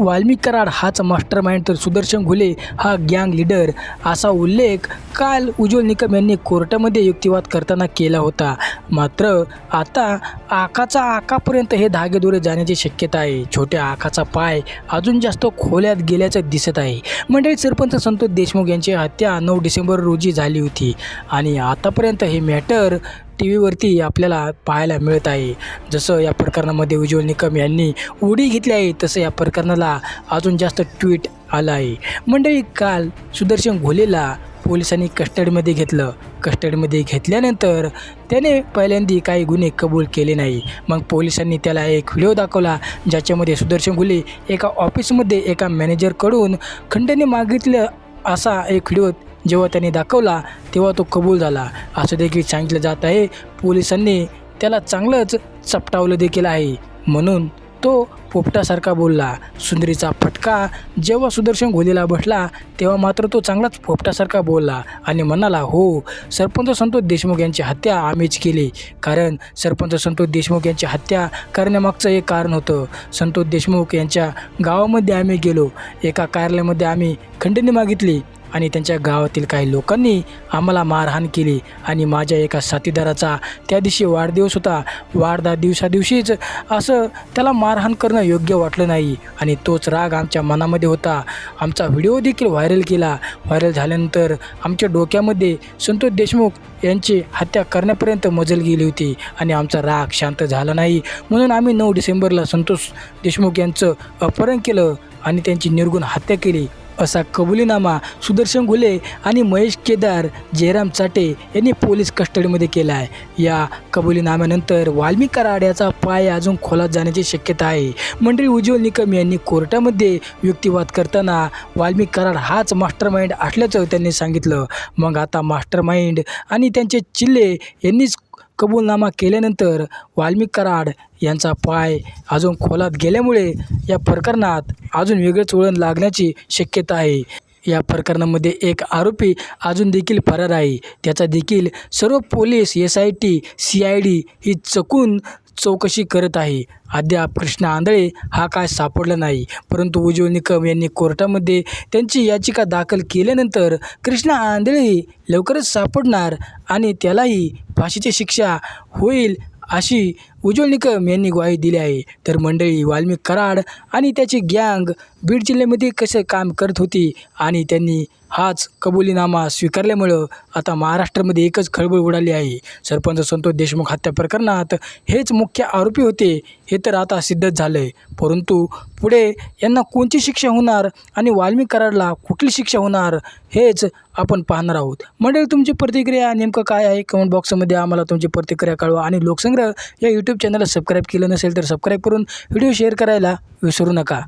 वाल्मिक कराड हाच master mind तर सुदर्शन घुले हा गँग लीडर. असा उल्लेख काल उज्ज्वल निकम यांनी कोर्टामध्ये युक्तिवाद करताना केला होता. मात्र आता आकाचा आकापर्यंत हे धागेदोरे जाण्याची शक्यता आहे. छोट्या आकाचा पाय अजून जास्त खोल्यात गेल्याचं दिसत आहे. मंडळी सरपंच संतोष देशमुख यांची हत्या नऊ डिसेंबर रोजी झाली होती. आणि आतापर्यंत हे मॅटर टी व्हीवरती आपल्याला पाहायला मिळत आहे. जसं या प्रकरणामध्ये उज्ज्वल निकम यांनी उडी घेतली आहे तसं या प्रकरणाला अजून जास्त ट्विट आलं आहे. मंडळी काल सुदर्शन घोलेला पोलिसांनी कस्टडीमध्ये घेतलं. कस्टडीमध्ये घेतल्यानंतर त्याने पहिल्यांदी काही गुन्हे कबूल केले नाही. मग पोलिसांनी त्याला एक व्हिडिओ दाखवला ज्याच्यामध्ये सुदर्शन घुले एका ऑफिसमध्ये एका मॅनेजरकडून खंडणी मागितलं असा एक व्हिडिओ जेव्हा त्यांनी दाखवला तेव्हा तो कबूल झाला. असं देखील सांगितलं जात आहे. पोलिसांनी त्याला चांगलंच चपटावलं देखील आहे. म्हणून तो पोपटासारखा बोलला. सुंदरीचा फटका जेव्हा सुदर्शन घोलीला बसला तेव्हा मात्र तो चांगलाच पोपटासारखा बोलला आणि म्हणाला हो सरपंच संतोष देशमुख यांची हत्या आम्हीच केली. कारण सरपंच संतोष देशमुख यांची हत्या करण्यामागचं एक कारण होतं. संतोष देशमुख यांच्या गावामध्ये आम्ही गेलो. एका कार्यालयामध्ये आम्ही खंडणी मागितली. आणि त्यांच्या गावातील काही लोकांनी आम्हाला मारहाण केली आणि माझ्या एका साथीदाराचा त्या दिवशी वाढदिवस होता. वाढदा दिवसादिवशीच असं त्याला मारहाण करणं योग्य वाटलं नाही आणि तोच राग आमच्या मनामध्ये होता. आमचा व्हिडिओ देखील व्हायरल केला. व्हायरल झाल्यानंतर आमच्या डोक्यामध्ये संतोष देशमुख यांची हत्या करण्यापर्यंत मजल गेली होती आणि आमचा राग शांत झाला नाही. म्हणून आम्ही नऊ डिसेंबरला संतोष देशमुख यांचं अपहरण केलं आणि त्यांची निर्गुण हत्या केली. असा कबुलीनामा सुदर्शन घुले आणि महेश केदार जयराम चाटे यांनी पोलीस कस्टडीमध्ये केला आहे या कबुलीनाम्यानंतर वाल्मिक कराड याचा पाय अजून खोलात जाण्याची शक्यता आहे. मंडळी उज्ज्वल निकम यांनी कोर्टामध्ये युक्तिवाद करताना वाल्मिक कराड हाच मास्टर माइंड असल्याचं त्यांनी सांगितलं. मग आता मास्टर माइंड आणि त्यांचे चिल्ले यांनीच कबूलनामा केल्यानंतर वाल्मिक कराड यांचा पाय अजून खोलात गेल्यामुळे या प्रकरणात अजून वेगळंच वळण लागण्याची शक्यता आहे. या प्रकरणामध्ये एक आरोपी अजून देखील फरार आहे. त्याचा देखील सर्व police S I T C I D ही चकून चौकशी करत आहे. अद्याप कृष्णा आंधळे हा काय सापडला नाही. परंतु उज्ज्वल निकम यांनी कोर्टामध्ये त्यांची याचिका दाखल केल्यानंतर कृष्णा आंधळे लवकरच सापडणार आणि त्यालाही फाशीची शिक्षा होईल अशी उज्ज्वल निकम यांनी ग्वाही दिली आहे. तर मंडळी वाल्मिक कराड आणि त्याची गँग बीड जिल्ह्यामध्ये कसं काम करत होती आणि त्यांनी हाच कबुलीनामा स्वीकारल्यामुळं आता महाराष्ट्रामध्ये एकच खळबळ उडाली आहे. सरपंच संतोष देशमुख हत्या प्रकरणात हेच मुख्य आरोपी होते हे तर आता सिद्धच झालं आहे परंतु पुढे यांना कोणती शिक्षा होणार आणि वाल्मिक कराडला कुठली शिक्षा होणार हेच आपण पाहणार आहोत. मंडळी तुमची प्रतिक्रिया नेमकं काय आहे? कमेंट बॉक्समध्ये आम्हाला तुमची प्रतिक्रिया कळवा आणि लोकसंग्रह या यूट्यूब चॅनलला सबस्क्राईब केलं नसेल तर सबस्क्राईब करून व्हिडिओ शेअर करायला विसरू नका.